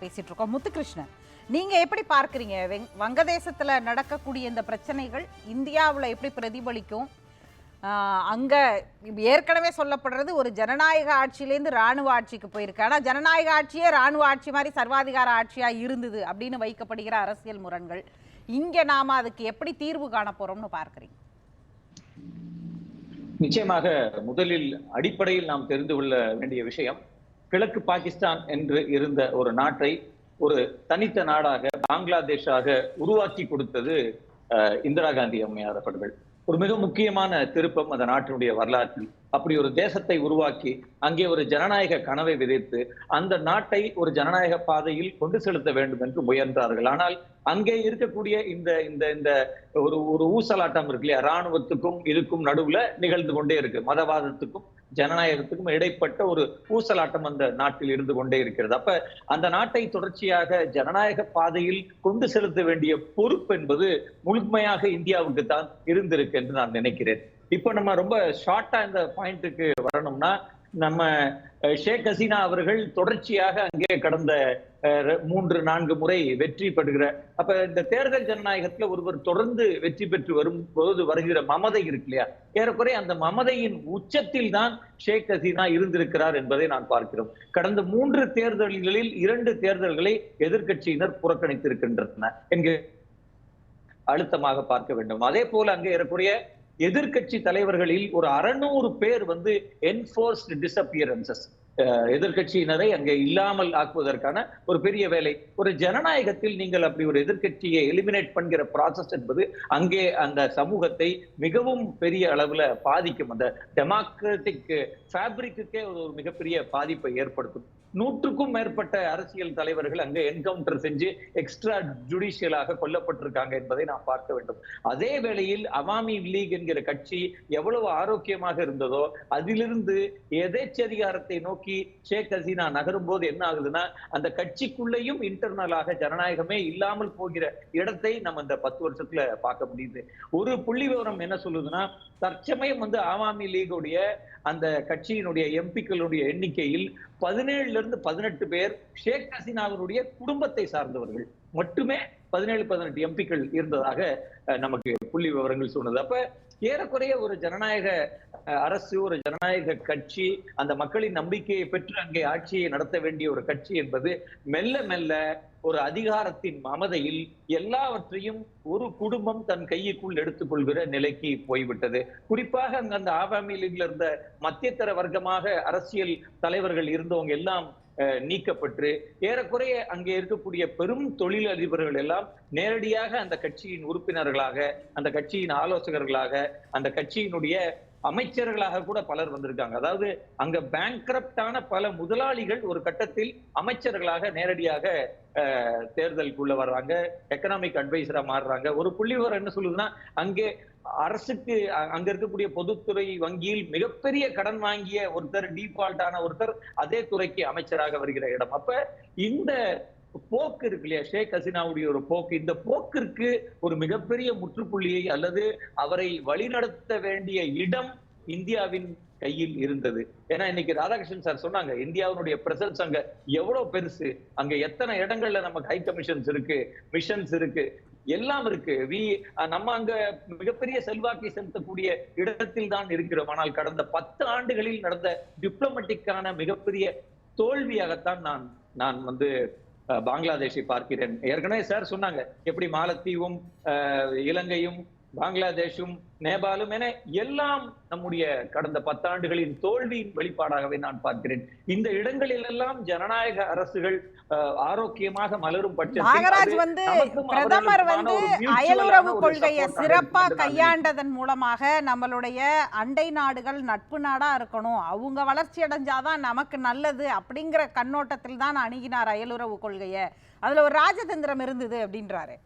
பேசிட்டு இருக்கோம். முத்துகிருஷ்ணன் நீங்க எப்படி பார்க்கறீங்க? வங்கதேசத்துல நடக்கக்கூடிய இந்த பிரச்சனைகள் இந்தியாவுல எப்படி பிரதிபலிக்கும்? அங்க ஏற்கனவே சொல்லப்படுறது ஒரு ஜனநாயக ஆட்சியிலேருந்து ராணுவ ஆட்சிக்கு போயிருக்கு. ஆனால் ஜனநாயக ஆட்சியே ராணுவ ஆட்சி மாதிரி சர்வாதிகார ஆட்சியா இருந்தது அப்படின்னு வைக்கப்படுகிற அரசியல் முரண்கள். இங்க நாம அதுக்கு எப்படி தீர்வு காண போறோம்னு பார்க்குறீங்க? நிச்சயமாக முதலில் அடிப்படையில் நாம் தெரிந்து கொள்ள வேண்டிய விஷயம் கிழக்கு பாகிஸ்தான் என்று இருந்த ஒரு நாட்டை ஒரு தனித்த நாடாக பங்களாதேஷாக உருவாக்கி கொடுத்தது இந்திரா காந்தி அம்மையார் அவர்கள். ஒரு மிக முக்கியமான திருப்பம் அந்த நாட்டினுடைய வரலாற்றில். அப்படி ஒரு தேசத்தை உருவாக்கி அங்கே ஒரு ஜனநாயக கனவை விதைத்து அந்த நாட்டை ஒரு ஜனநாயக பாதையில் கொண்டு செலுத்த வேண்டும் என்று முயன்றார்கள். ஆனால் அங்கே இருக்கக்கூடிய இந்த இந்த இந்த ஒரு ஒரு ஊசலாட்டம் இருக்கு இல்லையா? ராணுவத்துக்கும் இதுக்கும் நடுவுல நிகழ்ந்து கொண்டே இருக்கு. மதவாதத்துக்கும் ஜனநாயகத்துக்கும் இடைப்பட்ட ஒரு ஊசலாட்டம் அந்த நாட்டில் இருந்து கொண்டே இருக்கிறது. அப்ப அந்த நாட்டை தொடர்ச்சியாக ஜனநாயக பாதையில் கொண்டு செலுத்த வேண்டிய பொறுப்பு என்பது முழுமையாக இந்தியாவுக்கு தான் இருந்திருக்கு என்று நான் நினைக்கிறேன். இப்போ நம்ம ரொம்ப ஷார்ட்டா இந்த பாயிண்ட்டுக்கு வரணும்னா நம்ம ஷேக் ஹசீனா அவர்கள் தொடர்ச்சியாக அங்கே கடந்த மூன்று நான்கு முறை வெற்றி பெறுகிற அப்ப இந்த தேர்தல் ஜனநாயகத்துல ஒருவர் தொடர்ந்து வெற்றி பெற்று வரும் போது வருகிற மமதை இருக்கு இல்லையா? ஏறக்குறைய அந்த மமதையின் உச்சத்தில் தான் ஷேக் ஹசீனா இருந்திருக்கிறார் என்பதை நான் பார்க்கிறோம். கடந்த மூன்று தேர்தல்களில் இரண்டு தேர்தல்களை எதிர்க்கட்சியினர் புறக்கணித்திருக்கின்றன என்கிற அழுத்தமாக பார்க்க வேண்டும். அதே போல அங்கே ஏறக்குறைய எதிர்க்கட்சி தலைவர்களில் ஒரு அறுநூறு பேர் வந்து என்போர்ஸ்ட் டிஸ்அப்பியரன்சஸ் எதிர்கட்சியினரை அங்கே இல்லாமல் ஆக்குவதற்கான ஒரு பெரிய வேலை. ஒரு ஜனநாயகத்தில் நீங்கள் அப்படி ஒரு எதிர்க்கட்சியை எலிமினேட் பண்ணுகிற ப்ராசஸ் என்பது அங்கே அந்த சமூகத்தை மிகவும் பெரிய அளவில் பாதிக்கும். அந்த டெமோக்ராட்டிக் ஃபேப்ரிக்குக்கே ஒரு மிகப்பெரிய பாதிப்பை ஏற்படுத்தும். நூற்றுக்கும் மேற்பட்ட அரசியல் தலைவர்கள் அங்கே என்கவுண்டர் செஞ்சு எக்ஸ்ட்ரா ஜுடிஷியலாக கொல்லப்பட்டிருக்காங்க என்பதை நாம் பார்க்க வேண்டும். அதே வேளையில் அவாமி லீக் என்கிற கட்சி எவ்வளவு ஆரோக்கியமாக இருந்ததோ அதிலிருந்து எதேச்சதிகாரத்தை நோக்கி ஷேக் ஹசீனா நகரும் போது என்ன ஆகுதுன்னா அந்த கட்சிக்குள்ளேயும் இன்டர்னலாக ஜனநாயகமே இல்லாமல் போகிற இடத்தை நம்ம இந்த பத்து வருஷத்துல பார்க்க முடியுது. ஒரு புள்ளி விவரம் என்ன சொல்லுதுன்னா தற்சமயம் வந்து ஆவாமி லீகுடைய அந்த கட்சியினுடைய எம்பிக்களுடைய எண்ணிக்கையில் பதினேழுல இருந்து பதினெட்டு பேர் ஷேக் ஹசீனாவினுடைய குடும்பத்தை சார்ந்தவர்கள். மட்டுமே பதினேழு பதினெட்டு எம்பிக்கள் இருந்ததாக நமக்கு புள்ளி விவரங்கள் சொன்னது அப்ப ஏறக்குறைய ஒரு ஜனநாயக அரசு ஒரு ஜனநாயக கட்சி அந்த மக்களின் நம்பிக்கையை பெற்று அங்கே ஆட்சியை நடத்த வேண்டிய ஒரு கட்சி என்பது மெல்ல மெல்ல ஒரு அதிகாரத்தின் மமதையில் எல்லாவற்றையும் ஒரு குடும்பம் தன் கையுக்குள் எடுத்துக்கொள்கிற நிலைக்கு போய்விட்டது. குறிப்பாக அங்க அந்த ஆவாமி லீக்ல இருந்த மத்தியதர வர்க்கமாக அரசியல் தலைவர்கள் இருந்தவங்க எல்லாம் அஹ், நீக்கப்பட்டு ஏறக்குறைய அங்கே இருக்கக்கூடிய பெரும் தொழிலதிபர்கள் எல்லாம் நேரடியாக அந்த கட்சியின் உறுப்பினர்களாக அந்த கட்சியின் ஆலோசகர்களாக அந்த கட்சியினுடைய அமைச்சர்களாக கூட பலர் வந்திருக்காங்க. அதாவது அங்க பேங்க்ரப்டான பல முதலாளிகள் ஒரு கட்டத்தில் அமைச்சர்களாக நேரடியாக அஹ், தேர்தலுக்குள்ள வர்றாங்க. எக்கனாமிக் அட்வைசரா மாறுறாங்க. ஒரு புள்ளிவிவரம் என்ன சொல்லுதுன்னா அங்கே அரசுக்கு அங்க இருக்கக்கூடிய பொதுத்துறை வங்கியில் மிகப்பெரிய கடன் வாங்கிய ஒருத்தர் டிஃபால்ட் ஆன ஒருத்தர் அதே துறைக்கு அமைச்சராக வருகிற இடம். அப்ப இந்த போக்கு இருக்கு இல்லையா? ஷேக் ஹசீனாவுடைய ஒரு போக்கு. இந்த போக்கிற்கு ஒரு மிகப்பெரிய முற்றுப்புள்ளியை அல்லது அவரை வழிநடத்த வேண்டிய இடம் இந்தியாவின் கையில் இருந்தது. ஏன்னா இன்னைக்கு ராதாகிருஷ்ணன் சார் சொன்னாங்க இந்தியாவினுடைய பிரசன்ஸ் அங்க எவ்வளவு பெருசு. அங்க எத்தனை இடங்கள்ல நமக்கு ஹை கமிஷன்ஸ் இருக்கு மிஷன்ஸ் இருக்கு எல்லாம் இருக்கு. வி நம்ம அங்க மிகப்பெரிய செல்வாக்கை செலுத்தக்கூடிய இடத்தில் தான் இருக்கிறோம். ஆனால் கடந்த பத்து ஆண்டுகளில் நடந்த டிப்ளமேட்டிக்கான மிகப்பெரிய தோல்வியாகத்தான் நான் நான் வந்து பங்களாதேஷை பார்க்கிறேன். ஏற்கனவே சார் சொன்னாங்க எப்படி மாலத்தீவும் இலங்கையும் பங்களாதேஷும் நேபாளும் என எல்லாம் நம்முடைய கடந்த பத்தாண்டுகளின் தோல்வியின் வெளிப்பாடாகவே நான் பார்க்கிறேன். இந்த இடங்களில் எல்லாம் ஜனநாயக அரசுகள் ஆரோக்கியமாக மலரும் பட்சத்தில் வந்து பிரதமர் வந்து அயலுறவு கொள்கையை சிறப்பா கையாண்டதன் மூலமாக நம்மளுடைய அண்டை நாடுகள் நட்பு நாடா இருக்கணும். அவங்க வளர்ச்சி அடைஞ்சாதான் நமக்கு நல்லது அப்படிங்கிற கண்ணோட்டத்தில் தான் அணுகினார் அயலுறவு கொள்கையை. அதுல ஒரு ராஜதந்திரம் இருந்தது அப்படின்றாரு.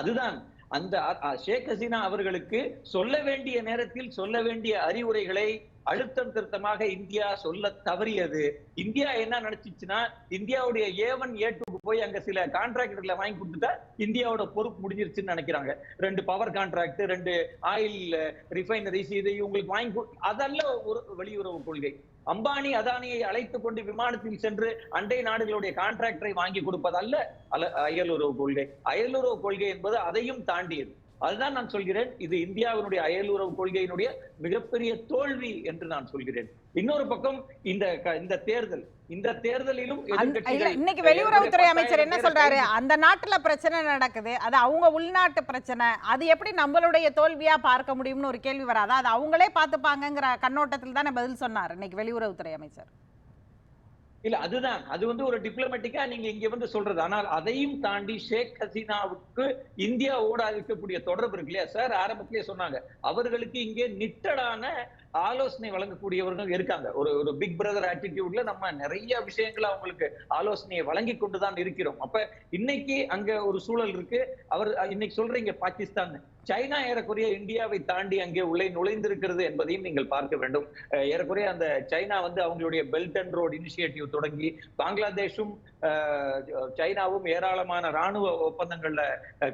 அதுதான். அந்த ஷேக் ஹசீனா அவர்களுக்கு சொல்ல வேண்டிய நேரத்தில் சொல்ல வேண்டிய அறிவுரைகளை அழுத்தம் திருத்தமாக இந்தியா சொல்ல தவறியது. இந்தியா என்ன நினைச்சிச்சுன்னா இந்தியாவுடைய ஏ ஒன் ஏ போய் அங்க சில கான்ட்ராக்டர்களை வாங்கி கொடுத்துட்டா இந்தியாவோட பொறுப்பு முடிஞ்சிருச்சுன்னு நினைக்கிறாங்க. ரெண்டு பவர் கான்ட்ராக்ட் ரெண்டு ஆயில் ரிஃபைனரிஸ் இது இவங்களுக்கு வாங்கி கொடு- அதல்ல ஒரு வெளியுறவு கொள்கை. அம்பானி அதானியை அழைத்துக் கொண்டு விமானத்தில் சென்று அண்டை நாடுகளுடைய கான்ட்ராக்டரை வாங்கி கொடுப்பதல்ல அல- அயலுறவு கொள்கை. அயலுறவு கொள்கை என்பது அதையும் தாண்டியது. அதுதான் நான் சொல்கிறேன். இது இந்தியாவினுடைய அயலுறவு கொள்கையினுடைய மிகப்பெரிய தோல்வி என்று நான் சொல்கிறேன். இன்னொரு பக்கம் இந்த இந்த தேர்தல். இந்த தேர்தலிலும் இன்னைக்கு வெளியுறவுத்துறை அமைச்சர் என்ன சொல்றாரு? அந்த நாட்டுல பிரச்சனை நடக்குது. அது அவங்க உள்நாட்டு பிரச்சனை. அது எப்படி நம்மளுடைய தோல்வியா பார்க்க முடியும்னு ஒரு கேள்வி வராதா? அது அவங்களே பார்த்துப்பாங்கங்கிற கண்ணோட்டத்தில் தானே பதில் சொன்னார் இன்னைக்கு வெளியுறவுத்துறை அமைச்சர். இல்ல அதுதான். அது வந்து ஒரு டிப்ளமேட்டிக்கா நீங்க இங்க வந்து சொல்றது. ஆனால் அதையும் தாண்டி ஷேக் ஹசீனாவுக்கு இந்தியாவோட இருக்கக்கூடிய தொடர்பு இருக்கு இல்லையா? சார் ஆரம்பத்திலேயே சொன்னாங்க. அவர்களுக்கு இங்கே நிட்டடான ஆலோசனை வழங்கக்கூடியவர்கள் இருக்காங்க. ஒரு ஒரு பிக் பிரதர் ஆட்டிடியூட்ல நம்ம நிறைய விஷயங்களை அவங்களுக்கு ஆலோசனையை வழங்கி கொண்டுதான் இருக்கிறோம். அப்ப இன்னைக்கு அங்க ஒரு சூழல் இருக்கு. அவர் இன்னைக்கு சொல்றீங்க பாகிஸ்தான் சைனா ஏறக்குறைய இந்தியாவை தாண்டி அங்கே உள்ளே நுழைந்திருக்கிறது என்பதையும் நீங்கள் பார்க்க வேண்டும். ஏறக்குறைய அந்த சைனா வந்து அவங்களுடைய பெல்ட் அண்ட் ரோட் இனிஷியேட்டிவ் தொடங்கி பங்களாதேஷும் சைனாவும் ஏராளமான ராணுவ ஒப்பந்தங்கள்ல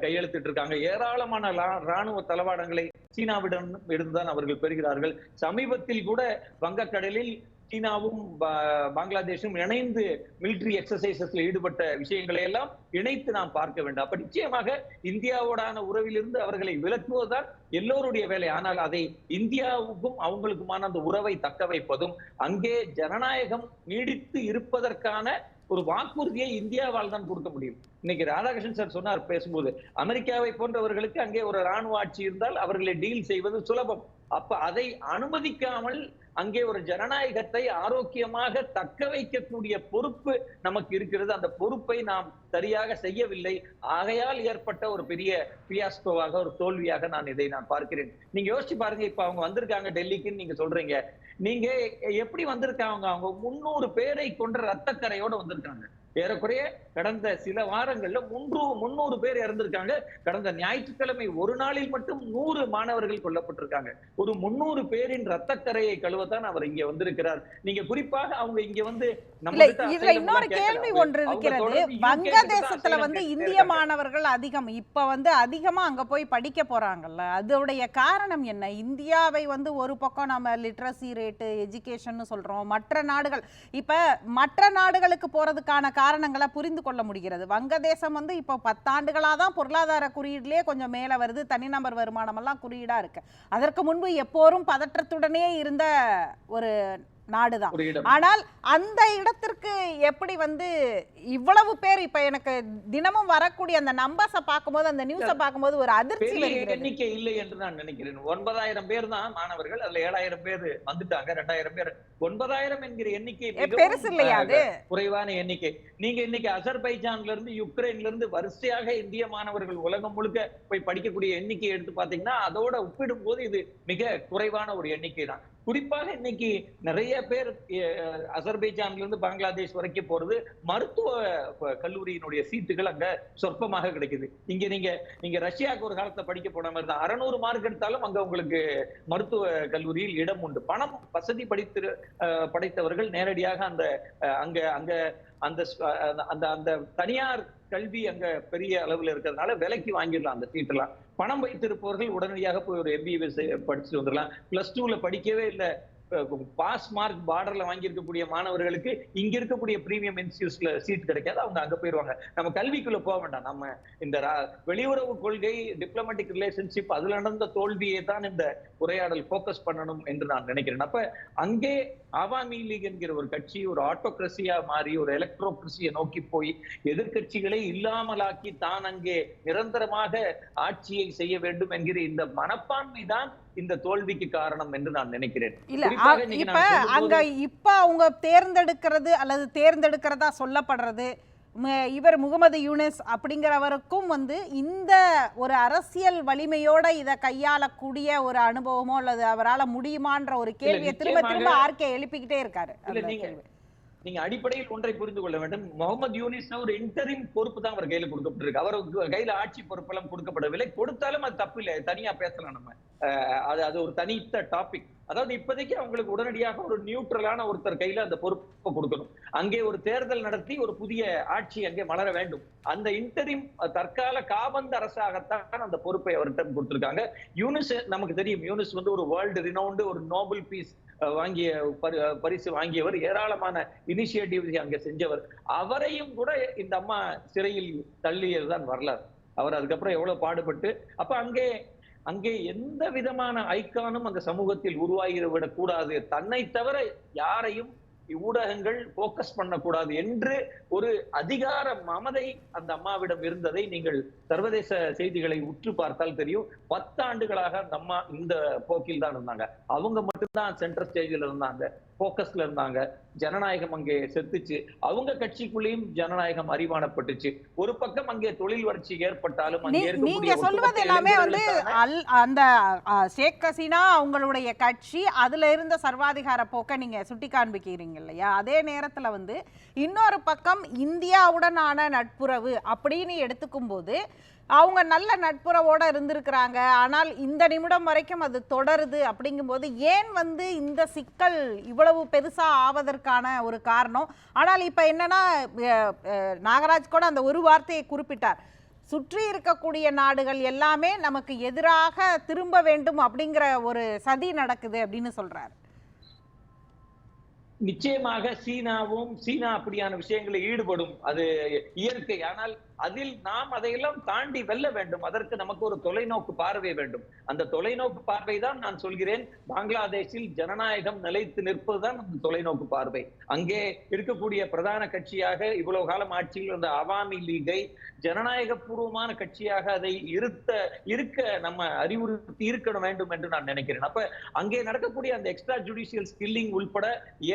கையெழுத்திட்டு இருக்காங்க ஏராளமான ராணுவ தளவாடங்களை சீனாவிடம் இருந்துதான் அவர்கள் பெறுகிறார்கள். சமீபத்தில் கூட வங்கக்கடலில் சீனாவும் பங்களாதேஷும் இணைந்து மிலிட்ரி எக்ஸசைசஸ்ல ஈடுபட்ட விஷயங்களை எல்லாம் இணைத்து நாம் பார்க்க வேண்டும். அப்ப நிச்சயமாக இந்தியாவோடான உறவிலிருந்து அவர்களை விலக்குவதுதான் எல்லோருடைய வேலை. ஆனால் அதை இந்தியாவுக்கும் அவங்களுக்குமான அந்த உறவை தக்க வைப்பதும் அங்கே ஜனநாயகம் நீடித்து இருப்பதற்கான ஒரு வாக்குறுதியை இந்தியாவால் தான் கொடுக்க முடியும். இன்னைக்கு ராதாகிருஷ்ணன் சார் சொன்னார் பேசும்போது அமெரிக்காவை போன்றவர்களுக்கு அங்கே ஒரு ராணுவ ஆட்சி இருந்தால் அவர்களை டீல் செய்வது சுலபம். அப்ப அதை அனுமதிக்காமல் அங்கே ஒரு ஜனநாயகத்தை ஆரோக்கியமாக தக்க வைக்கக்கூடிய பொறுப்பு நமக்கு இருக்கிறது. அந்த பொறுப்பை நாம் சரியாக செய்யவில்லை. ஆகையால் ஏற்பட்ட ஒரு பெரிய பியாஸ்கோவாக ஒரு தோல்வியாக நான் இதை நான் பார்க்கிறேன். நீங்க யோசிச்சு பாருங்க இப்ப அவங்க வந்திருக்காங்க டெல்லிக்குன்னு நீங்க சொல்றீங்க. நீங்க எப்படி வந்திருக்காங்க? அவங்க முன்னூறு பேரை கொண்ட ரத்தக்கரையோட வந்திருக்காங்க. ஏறக்குறைய கடந்த சில வாரங்கள்ல முன்னூறு முன்னூறு பேர் இறந்திருக்காங்க. கடந்த ஞாயிற்றுக்கிழமை ஒரு நாளில் மட்டும் நூறு மாணவர்கள் கொல்லப்பட்டிருக்காங்க. ஒரு முன்னூறு பேரின் ரத்தக்கரையை கழுவத்தான் அவர் இங்க வந்திருக்கிறார். நீங்க குறிப்பாக அவங்க இங்க வந்து இதுல இன்னொரு. கேள்வி ஒன்று இருக்கிறது. வங்கதேசத்துல வந்து இந்திய. மாணவர்கள் அதிகம். இப்ப வந்து அதிகமா அங்க போய் படிக்க போறாங்கல்ல. அதோடைய காரணம் என்ன? இந்தியாவை வந்து ஒரு பக்கம் நம்ம லிட்ரஸி ரேட்டு எஜுகேஷன் சொல்கிறோம் மற்ற நாடுகள் இப்போ மற்ற நாடுகளுக்கு போகிறதுக்கான காரணங்களை புரிந்து கொள்ள முடிகிறது. வங்கதேசம் வந்து இப்போ பத்தாண்டுகளாக தான் பொருளாதார குறியீடுலேயே கொஞ்சம் மேலே வருது. தனிநபர் வருமானமெல்லாம் குறியீடாக இருக்குது அதற்கு முன்பு எப்போரும் பதற்றத்துடனே இருந்த ஒரு நாடுதான். ஆனால் அந்த இடத்திற்கு எப்படி வந்து இவ்வளவு பேர் இப்ப எனக்கு தினமும் வரக்கூடிய அந்த நம்பர்ஸ பார்க்கும்போது அந்த நியூஸ பார்க்கும்போது ஒரு அதிர்ச்சி எண்ணிக்கை இல்லை என்று நான் நினைக்கிறேன். ஒன்பதாயிரம் பேர் தான் மாணவர்கள் அதுல ஏழாயிரம் பேர் வந்துட்டாங்க ரெண்டாயிரம் பேர். ஒன்பதாயிரம் என்கிற எண்ணிக்கை பெருசு இல்லையா அது? குறைவான எண்ணிக்கை. நீங்க இன்னைக்கு அசர்பைஜான்ல இருந்து யுக்ரைன்ல இருந்து வரிசையாக இந்திய மாணவர்கள் உலகம் முழுக்க போய் படிக்கக்கூடிய எண்ணிக்கை எடுத்து பாத்தீங்கன்னா அதோட ஒப்பிடும் போது இது மிக குறைவான ஒரு எண்ணிக்கை தான். குறிப்பாக இன்னைக்கு நிறைய பேர் அசர்பைஜான்ல இருந்து பங்களாதேஷ் வரைக்கும் போறது மருத்துவ கல்லூரியினுடைய சீட்டுகள் அங்க சொற்பமாக கிடைக்குது. இங்க நீங்க நீங்க ரஷ்யாவுக்கு ஒரு காலத்தை படிக்க போன மாதிரி தான். அறநூறு மார்க் எடுத்தாலும் அங்க உங்களுக்கு மருத்துவ கல்லூரியில் இடம் உண்டு. பணம் வசதி படித்து படைத்தவர்கள் நேரடியாக அந்த அஹ், அங்க அங்க அந்த அந்த அந்த தனியார் கல்வி அங்க பெரிய அளவுல இருக்கிறதுனால விலைக்கு வாங்கிடலாம் அந்த சீட்டெல்லாம் பணம் வைத்திருப்பவர்கள் உடனடியாக போய் ஒரு எம்பிபிஎஸ் படிச்சுட்டு வந்துடலாம். பிளஸ் டூல படிக்கவே இல்லை. பாஸ் மார்க் பார்டர்ல வாங்கி இருக்கக்கூடிய மாணவர்களுக்கு இங்க இருக்கக்கூடிய பிரீமியம் இன்ஸ்டியூட்ஸ்ல சீட் கிடைக்காது. அவங்க அங்க போயிருவாங்க. நம்ம கல்விக்குள்ள போக வேண்டாம். நம்ம இந்த ரா- வெளியுறவு கொள்கை டிப்ளமேட்டிக் ரிலேஷன்ஷிப் அதுல நடந்த தோல்வியை தான் இந்த உரையாடல் ஃபோக்கஸ் பண்ணணும் என்று நான் நினைக்கிறேன். அப்ப அங்கே ஆவாமி லீக் என்கிற ஒரு கட்சி ஒரு ஆட்டோக்ரஸியா மாறி ஒரு எலக்ட்ரோக்ரஸியை நோக்கி போய் எதிர்க்கட்சிகளை இல்லாமலாக்கி தான் அங்கே நிரந்தரமாக ஆட்சியை செய்ய வேண்டும் என்கிற இந்த மனப்பான்மை தான் இந்த தோல்விக்கு காரணம் என்று நான் நினைக்கிறேன். இல்ல இப்ப அங்க இப்ப அவங்க தேர்ந்தெடுக்கிறது அல்லது தேர்ந்தெடுக்கிறதா சொல்லப்படுறது இவர் முகமது யூனிஸ் அப்படிங்கிறவருக்கும் வந்து இந்த ஒரு அரசியல் வலிமையோட இதை கையாளக்கூடிய ஒரு அனுபவமோ அல்லது அவரால முடியுமான்ற ஒரு கேள்வியை திரும்ப திரும்ப ஆர்கே எழுப்பிக்கிட்டே இருக்காரு. நீங்க- அடிப்படையில் ஒன்றை புரிந்து கொள்ள வேண்டும். முகமது யூனிஸ் ஒரு இன்டரிம் பொறுப்பு தான் அவர் கையில கொடுக்கப்பட்டிருக்கு. அவருக்கு கையில ஆட்சி பொறுப்பெல்லாம் கொடுக்கப்படவில்லை. கொடுத்தாலும் அது தப்பு இல்லை. தனியா பேசலாம் நம்ம. அது அது ஒரு தனித்த டாபிக் அதாவது இப்போதைக்கு அவங்களுக்கு உடனடியாக ஒரு நியூட்ரலான ஒருத்தர் கையில அந்த பொறுப்பை கொடுக்கணும். அங்கே ஒரு தேர்தல் நடத்தி ஒரு புதிய ஆட்சி அங்கே மலர வேண்டும். அந்த இன்டரிம் தற்கால காபந்த அரசாகத்தான் அந்த பொறுப்பை அவர்கிட்ட கொடுத்திருக்காங்க. யூனிஸ் நமக்கு தெரியும் யூனிஸ் வந்து ஒரு வேர்ல்டு ரினவுண்டு ஒரு நோபல் பீஸ் வாங்கிய பரிசு வாங்கியவர் ஏராளமான இனிஷியேட்டிவ் அங்க செஞ்சவர். அவரையும் கூட இந்த அம்மா சிறையில் தள்ளியதுதான் வரலாறு. அவர் அதுக்கப்புறம் எவ்வளவு பாடுபட்டு அப்ப அங்கே அங்கே எந்த விதமான ஐக்கானும் அந்த சமூகத்தில் உருவாகிவிடக் கூடாது. தன்னை தவிர யாரையும் ஊடகங்கள் போக்கஸ் பண்ணக்கூடாது என்று ஒரு அதிகார மமதை அந்த அம்மாவிடம் இருந்ததை நீங்கள் சர்வதேச செய்திகளை உற்று பார்த்தால் தெரியும். பத்தாண்டுகளாக அந்த அம்மா இந்த போக்கில் தான் இருந்தாங்க. அவங்க மட்டும்தான் சென்டர் ஸ்டேஜில் இருந்தாங்க. போக்கஸ்ல இருந்தாங்க. ஜனநாயகம் அங்கே செத்துச்சு. அவங்க கட்சிக்குள்ளேயும் ஜனநாயகம் அறிவானப்பட்டுச்சு. ஒரு பக்கம் அங்கே தொழில் வளர்ச்சி ஏற்பட்டாலும் நீங்க சொல்வது எல்லாமே வந்து அந்த ஷேக் ஹசீனா அவங்களுடைய கட்சி அதுல இருந்த சர்வாதிகார போக்கை நீங்க சுட்டி காண்பிக்கிறீங்க இல்லையா? அதே நேரத்துல வந்து இன்னொரு பக்கம் இந்தியாவுடனான நட்புறவு அப்படின்னு எடுத்துக்கும் போது அவங்க நல்ல நட்புறவோட இருந்திருக்கிறாங்க. ஆனால் இந்த நிமிடம் வரைக்கும் அது தொடருது அப்படிங்கும்போது ஏன் வந்து இந்த சிக்கல் இவ்வளவு பெருசா ஆவதற்கான ஒரு காரணம்? ஆனால் இப்ப என்னன்னா நாகராஜ் கூட அந்த ஒரு வார்த்தையை குறிப்பிட்டார். சுற்றி இருக்கக்கூடிய நாடுகள் எல்லாமே நமக்கு எதிராக திரும்ப வேண்டும் அப்படிங்கிற ஒரு சதி நடக்குது அப்படின்னு சொல்றாரு. நிச்சயமாக சீனாவும் சீனா அப்படியான விஷயங்களில் ஈடுபடும். அது இயற்கை. ஆனால் அதில் நாம் அதையெல்லாம் தாண்டி வெல்ல வேண்டும். அதற்கு நமக்கு ஒரு தொலைநோக்கு பார்வை வேண்டும். அந்த தொலைநோக்கு பார்வை தான் நான் சொல்கிறேன். பங்களாதேஷில் ஜனநாயகம் நிலைத்து நிற்பதுதான் அந்த தொலைநோக்கு பார்வை. அங்கே இருக்கக்கூடிய பிரதான கட்சியாக இவ்வளவு காலம் ஆட்சியில் இருந்த அவாமி லீகை ஜனநாயக பூர்வமான கட்சியாக அதை இருத்த இருக்க நம்ம அறிவுறுத்தி இருக்க வேண்டும் என்று நான் நினைக்கிறேன். அப்ப அங்கே நடக்கக்கூடிய அந்த எக்ஸ்ட்ரா ஜுடிஷியல் ஸ்கில்லிங் உள்பட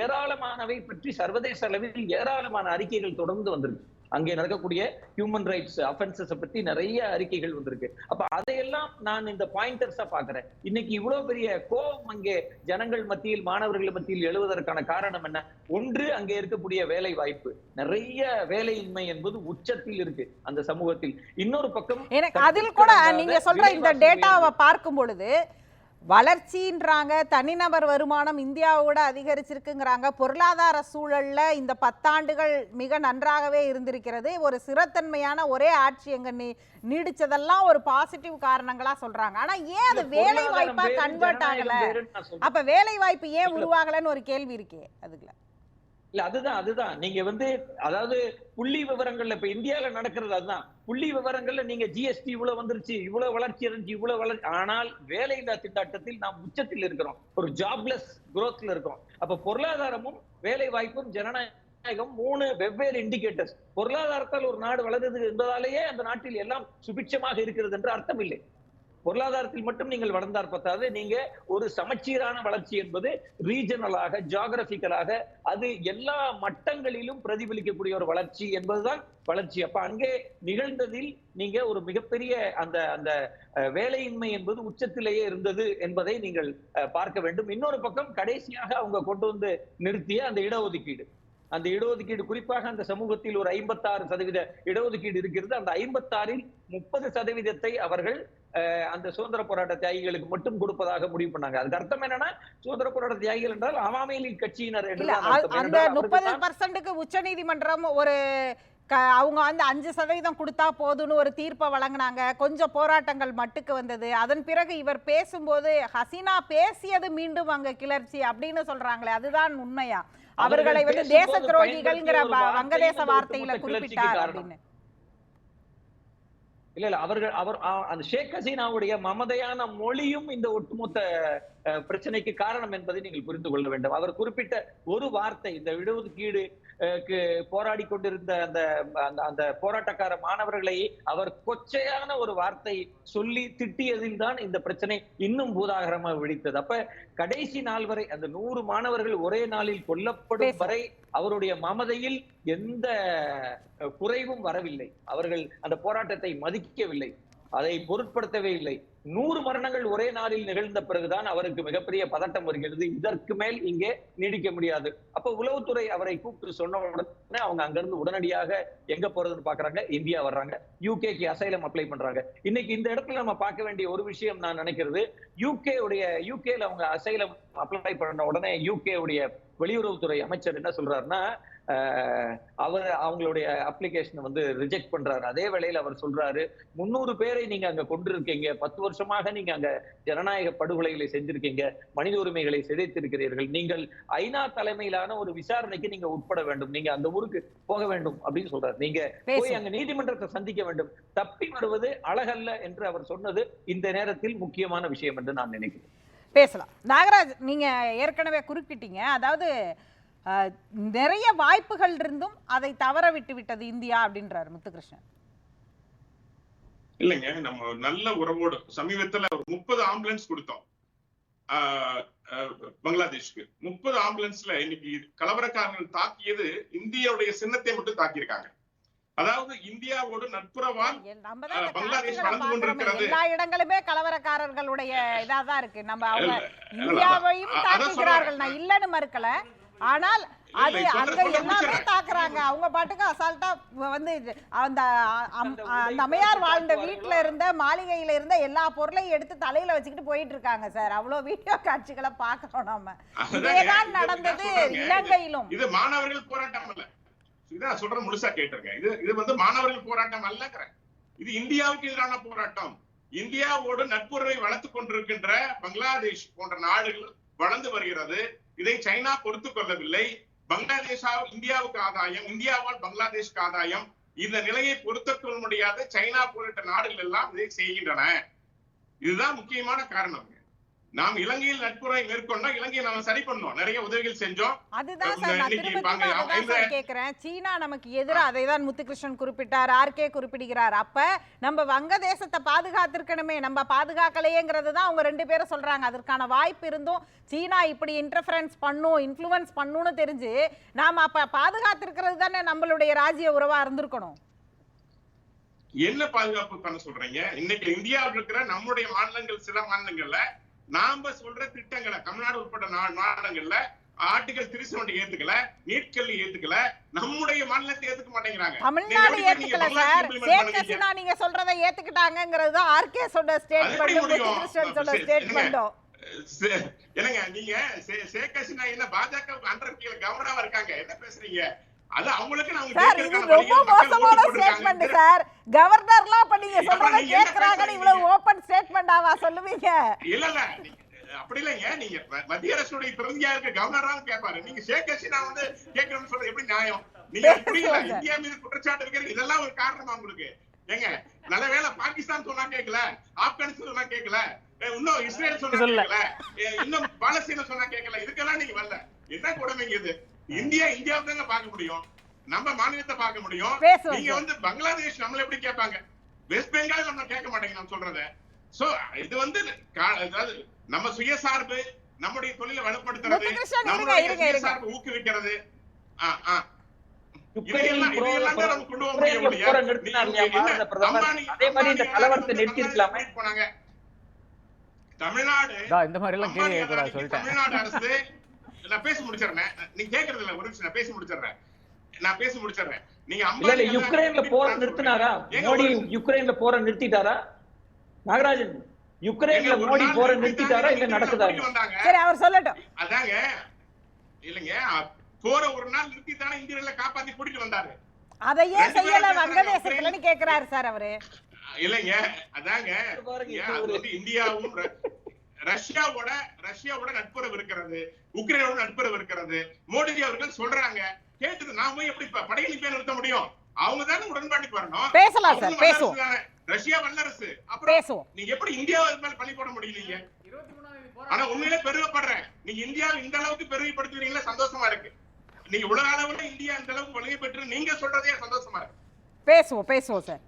ஏராளமானவை பற்றி சர்வதேச அளவில் ஏராளமான அறிக்கைகள் தொடர்ந்து வந்திருக்கு. அங்கே நடக்கக்கூடிய ஹியூமன் ரைட்ஸ் அஃபென்சஸ் பத்தி நிறைய அறிக்கைகள் வந்திருக்கு. அப்ப அதையெல்லாம் நான் இந்த பாயிண்டர்ஸா பாக்குறேன் இன்னைக்கு இவ்வளவு பெரிய கோபம் அங்கே ஜனங்கள் மத்தியில் மாணவர்கள் மத்தியில் எழுவதற்கான காரணம் என்ன? ஒன்று அங்கே இருக்கக்கூடிய வேலை வாய்ப்பு நிறைய வேலையின்மை என்பது உச்சத்தில் இருக்கு அந்த சமூகத்தில். இன்னொரு பக்கம் எனக்கு அதில் கூட நீங்க சொல்ற இந்த டேட்டாவை பார்க்கும் பொழுது வளர்ச்சின்றாங்க தனிநபர் வருமானம் இந்தியாவோட அதிகரிச்சிருக்குங்கிறாங்க. பொருளாதார சூழல்ல இந்த பத்தாண்டுகள் மிக நன்றாகவே இருந்திருக்கிறது. ஒரு சிறத்தன்மையான ஒரே ஆட்சி எங்க நீ நீடிச்சதெல்லாம் ஒரு பாசிட்டிவ் காரணங்களா சொல்றாங்க. ஆனா ஏன் அது வேலை வாய்ப்பா கன்வெர்ட் ஆகல. அப்ப வேலை வாய்ப்பு ஏன். உருவாகலன்னு ஒரு கேள்வி இருக்கே அதுக்குள்ள. இல்ல அதுதான் அதுதான். நீங்க வந்து அதாவது புள்ளி விவரங்கள்ல இப்ப இந்தியாவில நடக்கிறது அதுதான். புள்ளி விவரங்கள்ல நீங்க ஜிஎஸ்டி இவ்வளவு வந்துருச்சு இவ்வளவு வளர்ச்சி இருந்துச்சு இவ்வளவு வளர்ச்சி ஆனால் வேலையில்லா திண்டாட்டத்தில் நாம் உச்சத்தில் இருக்கிறோம். ஒரு ஜாப்லெஸ் குரோத்ல இருக்கோம். அப்ப பொருளாதாரமும் வேலை வாய்ப்பும் ஜனநாயகம் மூணு வெவ்வேறு இண்டிகேட்டர்ஸ் பொருளாதாரத்தால் ஒரு நாடு வளருது என்பதாலேயே அந்த நாட்டில் எல்லாம் சுபிட்சமாக இருக்கிறது என்று அர்த்தம் இல்லை. பொருளாதாரத்தில் மட்டும் நீங்கள் வளர்ந்தார் பத்தாது. நீங்க ஒரு சமச்சீரான வளர்ச்சி என்பது ரீஜனலாக ஜியாகிரபிக்கலாக அது எல்லா மட்டங்களிலும் பிரதிபலிக்கக்கூடிய ஒரு வளர்ச்சி என்பதுதான் வளர்ச்சி. அப்ப அங்கே நிகழ்ந்ததில் நீங்க ஒரு மிகப்பெரிய அந்த அந்த அஹ், வேலையின்மை என்பது உச்சத்திலேயே இருந்தது என்பதை நீங்கள் அஹ், பார்க்க வேண்டும். இன்னொரு பக்கம் கடைசியாக அவங்க கொண்டு வந்து நிறுத்திய அந்த இடஒதுக்கீடு. அந்த இடஒதுக்கீடு குறிப்பாக அந்த சமூகத்தில் ஒரு ஐம்பத்தாறு சதவீத இடஒதுக்கீடு இருக்கிறது. அந்த ஐம்பத்தாறில் முப்பது சதவீதத்தை அவர்கள் அந்த சுதந்திர போராட்ட தியாகிகளுக்கு மட்டும் கொடுப்பதாக முடிவு பண்ணாங்க. அதுக்கு அர்த்தம் என்னன்னா சுதந்திர போராட்ட தியாகிகள் என்றால் அவாமி லீக் கட்சியினர். அந்த முப்பது பர்சன்ட்டுக்கு உச்சநீதிமன்றம் ஒரு க அவங்க வந்து அஞ்சு சதவீதம் கொடுத்தா போதும்னு ஒரு தீர்ப்பை வழங்கினாங்க. கொஞ்சம் போராட்டங்கள் மட்டுக்கு வந்தது. அதன் பிறகு இவர் பேசும்போது ஹசீனா பேசியது மீண்டும் அங்க கிளர்ச்சி அப்படின்னு சொல்றாங்களே அதுதான் உண்மையா? அவர்களை வந்து தேச துரோகிகள்ங்கிற வங்கதேச வார்த்தையில குறிப்பிட்டார். அப்படின்னு இல்ல இல்ல அவர்கள் அவர் அந்த ஷேக் ஹசீனாவுடைய மமதையான மொழியும் இந்த ஒட்டுமொத்த பிரச்சனைக்கு காரணம் என்பதை நீங்கள் புரிந்து கொள்ள வேண்டும் அவர் குறிப்பிட்ட ஒரு வார்த்தை இந்த இடஒதுக்கீடு போராடி கொண்டிருந்த அந்த அந்த போராட்டக்கார மாணவர்களை அவர் கொச்சையான ஒரு வார்த்தை சொல்லி திட்டியதில் தான் இந்த பிரச்சனை இன்னும் பூதாகரமாக வெடித்தது அப்ப கடைசி நாள் வரை அந்த நூறு மாணவர்கள் ஒரே நாளில் கொல்லப்படும் வரை அவருடைய மமதையில் எந்த குறைவும் வரவில்லை. அவர்கள் அந்த போராட்டத்தை மதிக்கவில்லை. அதை பொருட்படுத்தவே இல்லை. நூறு மரணங்கள் ஒரே நாளில் நிகழ்ந்த பிறகுதான் அவருக்கு மிகப்பெரிய பதட்டம் வருகிறது. இதற்கு மேல் இங்கே நீடிக்க முடியாது. அப்ப உளவுத்துறை அவரை கூப்பிட்டு சொன்ன உடனே அவங்க அங்கிருந்து உடனடியாக எங்க போறதுன்னு பாக்குறாங்க. இந்தியா வர்றாங்க. யூகேக்கு அசைலம் அப்ளை பண்றாங்க. இன்னைக்கு இந்த இடத்துல நம்ம பார்க்க வேண்டிய ஒரு விஷயம் நான் நினைக்கிறது. யூகே உடைய யூகேல அவங்க அசைலம் அப்ளை பண்ண உடனே யூகே உடைய வெளியுறவுத்துறை அமைச்சர் என்ன சொல்றாருன்னா அவர் அவங்களுடைய அப்ளிகேஷன் வந்து ரிஜெக்ட் பண்றாரு. அதே வேளையில அவர் சொல்றாரு முன்னூறு பேரை நீங்க அங்க கொண்டிருக்கீங்க. பத்து வருஷமாக நீங்க அங்க ஜனநாயக படுகொலைகளை செஞ்சிருக்கீங்க. மனித உரிமைகளை சிதைத்திருக்கிறீர்கள். நீங்கள் ஐநா தலைமையிலான ஒரு விசாரணைக்கு நீங்க உட்பட வேண்டும். நீங்க அந்த ஊருக்கு போக வேண்டும். அப்படின்னு சொல்றாரு. நீங்க போய் அங்க நீதிமன்றத்தை சந்திக்க வேண்டும். தப்பி வருவது அழகல்ல என்று அவர் சொன்னது இந்த நேரத்தில் முக்கியமான விஷயம் என்று நான் நினைக்கிறேன். பேசலாம். நாகராஜ் நீங்க ஏற்கனவே குறிப்பிட்டீங்க. அதாவது நிறைய வாய்ப்புகள் இருந்தும் அதை தவற விட்டு விட்டது இந்தியா அப்படின்றாரு முத்துகிருஷ்ணன். இல்லைங்க நம்ம நல்ல உறவோடு சமீபத்துல ஒரு முப்பது ஆம்புலன்ஸ் கொடுத்தோம். பங்களாதேஷ்க்கு. முப்பது ஆம்புலன்ஸ்ல இன்னைக்கு கலவரக்காரர்கள் தாக்கியது இந்தியாவுடைய சின்னத்தை மட்டும் தாக்கியிருக்காங்க. அதாவது இந்தியாவோடு நட்புறவால் பங்களாதேஷ் வளர்ந்து. கொண்டிருக்கிறது. எல்லா இடங்களுமே கலவரக்காரர்களுடைய இதாதான் இருக்கு. நம்ம அவங்க இந்தியாவையும். தாக்குகிறார்கள். நான் இல்லன்னு மறுக்கல. ஆனால் அது அங்க எல்லாமே. தாக்குறாங்க? அவங்க பாட்டுக்கு அசால்ட்டா வந்து அந்த அந்த அம்மையார் வாழ்ந்த வீட்டுல இருந்த மாளிகையில இருந்த எல்லா பொருளையும் எடுத்து தலையில வச்சுக்கிட்டு போயிட்டு இருக்காங்க சார் அவ்வளவு வீடியோ காட்சிகளை பாக்குறோம் நம்ம இதேதான் இது நடந்தது. இலங்கையிலும். இது மாணவர்கள் போராட்டம் அல்ல. இதான் சொல்றேன் முழுசா கேட்டிருக்கேன். இது இது வந்து மாணவர்கள் போராட்டம் அல்லங்கிறேன். இது இந்தியாவுக்கு எதிரான போராட்டம். இந்தியாவோடு நட்புறவை வளர்த்துக் கொண்டிருக்கின்ற பங்களாதேஷ் போன்ற நாடுகள் வளர்ந்து வருகிறது. இதை சைனா பொறுத்துக் கொள்ளவில்லை. பங்களாதேஷா இந்தியாவுக்கு ஆதாயம் இந்தியாவால் பங்களாதேஷ்க்கு ஆதாயம். இந்த நிலையை பொருத்தக்கொள்ள முடியாத சைனா போன்ற நாடுகள் எல்லாம் இதை செய்கின்றன. இதுதான் முக்கியமான காரணம். நாம் இலங்கையில் நட்புறவை மேற்கொண்டோம் இலங்கையை நாம சரி பண்ணோம் நிறைய உதவிகள் செஞ்சோம். அதுதான் சார் நான் திரும்ப கேக்குறேன். சீனா நமக்கு எதிராக அதை தான் முத்துகிருஷ்ணன் குறிப்பிட்டார் ஆர்கே குறிப்பிடுகிறார். அப்ப நம்ம வங்கதேசத்தை பாதுகாத்திருக்கணுமே நம்ம பாதுகாக்கலையேங்கிறது தான் அவங்க ரெண்டு பேரும் சொல்றாங்க. அதற்கான வாய்ப்பு இருந்தும் சீனா இப்படி இன்டர்ஃபரன்ஸ் பண்ணும் இன்ஃப்ளூயன்ஸ் பண்ணும்னு தெரிஞ்சு நாம அப்ப பாதுகாத்திருக்கிறது தானே நம்மளுடைய ராஜ்ய உறவா இருந்திருக்கணும். என்ன பாதுகாப்பு பண்ண சொல்றீங்க? இன்னைக்கு இந்தியாவில் இருக்கிற நம்முடைய மாநிலங்கள் சில மாநிலங்கள்ல நாம சொல்ற திட்டங்களை தமிழ்நாடு உட்பட்ட மாநிலங்கள்ல ஆர்டிகல் த்ரீ செவன்டி ஏத்துக்கல நீட் கல்வி ஏத்துக்கல நம்முடைய மாநிலத்தை ஏத்துக்க மாட்டேங்கிறாங்க. தமிழ்நாடு நீங்க ஏத்துக்கல எப்படி சார். implement ஷேக் பண்ணுவீங்க? ஹசீனா நீங்க சொல்றதை ஏத்துக்கிட்டாங்கிறது தான் ஆர்கே சொன்ன ஸ்டேட்மெண்ட் சொன்ன என்னங்க? நீங்க ஷேக் ஹசீனா என்ன பாஜக அண்டர் கீழ கவர்னரா இருக்காங்க. என்ன பேசுறீங்க? அது அவங்களுக்கு நான் சார் இது ரொம்ப மோசமான ஸ்டேட்மெண்ட் சார். கவர்னர்லாம் அப்ப நீங்க அப்ப சொல்றத நீங்க என்ன கேக்குறாங்கன்னு பேசுறீங்க? இவ்வளவு ஓபன் ஸ்டேட்மெண்டாவா சொல்லுவீங்க? இல்ல இல்ல. அப்படி இல்லைங்க. நீங்க மத்திய அரசுடைய பிரதிநிதியா இருக்க கவர்னரா கேட்பாரு. நீங்க ஷேக் ஹசீனா வந்து கேட்கணும்னு சொல்றது எப்படி நியாயம்? நீங்க. புரியல இந்தியா மீது குற்றச்சாட்டு வைக்கிறது இதெல்லாம் ஒரு காரணமா உங்களுக்கு? ஏங்க நல்ல வேளை பாகிஸ்தான் சொன்னா கேட்கல ஆப்கானிஸ்தான் சொன்னா கேட்கல இன்னும் இஸ்ரேல் சொன்னா கேட்கல இன்னும் பாலஸ்தீனம் சொன்னா கேட்கல இதுக்கெல்லாம் நீங்க வரல. என்ன கொடுமைங்க இது? இந்தியா இந்தியாவை தாங்க பார்க்க முடியும். நம்ம மாநிலத்தை பார்க்க முடியும். நீங்க. வந்து பங்களாதேஷ் நம்மள எப்படி கேட்பாங்க? வெஸ்ட் பெங்கால் நம்ம கேட்க மாட்டேங்க நான் சொல்றத. சோ இது வந்து அதாவது நம்ம சுயசார்பு நம்முடைய தொழிலை வலுப்படுத்துறது நம்மளுடைய சுயசார்பு ஊக்குவிக்கிறது. தமிழ்நாடு இந்த மாதிரி எல்லாம் கேள்வி சொல்லிட்டேன். தமிழ்நாடு அரசு நான் பேசி முடிச்சிடுறேன். நீங்க கேக்குறது இல்ல ஒரு நிமிஷம் நான் பேசி முடிச்சிடுறேன். நான் பேசி முடிச்சிடுறேன். நீங்க இல்ல யுக்ரைன்ல அதானி நிறுத்தினாரா? மோடி யுக்ரைன்ல போரை நிறுத்திட்டாரா? நாகராஜன் யுக்ரைன்ல மோடி நிறுத்திட்டாங்க, நிறுத்திட்டாரா? இல்ல நடக்குதா. சரி அவர் சொல்லட்டும். அதாங்க இல்லைங்க போற ஒரு நாள் நிறுத்தி தானே இந்தியர்களை காப்பாத்தி கூட்டிட்டு வந்தாரு. அதையே செய்யல. வங்கதேசத்துலன்னு கேக்குறாரு சார் அவரு. இல்லைங்க அதாங்க இந்தியாவும் ரஷ்யாவோட ரஷ்யாவோட நட்புறவு இருக்கிறது உக்ரைனோட நட்புறவு இருக்கிறது. மோடிஜி அவர்கள் சொல்றாங்க கேட்டுட்டு நாம போய் எப்படி ப- படையெடுப்பை நிறுத்த முடியும்? அவங்க தானே உடன்பாட்டுக்கு வரணும். பேசலாம் சார் பேசுவோம். ரஷ்யா வல்லரசு. அப்புறம் பேசுவோம். நீங்க எப்படி இந்தியாவை மேல பழி போட முடியும் நீங்க ஆனா உண்மையிலே பெருமைப்படுறேன். நீங்க இந்தியாவை இந்த அளவுக்கு பெருமைப்படுத்துவீங்களா சந்தோஷமா இருக்கு. நீங்க உலக அளவுல இந்தியா இந்த அளவுக்கு வலிமை பெற்று நீங்க சொல்றதே சந்தோஷமா இருக்கு. பேசுவோம் பேசுவோம் சார்.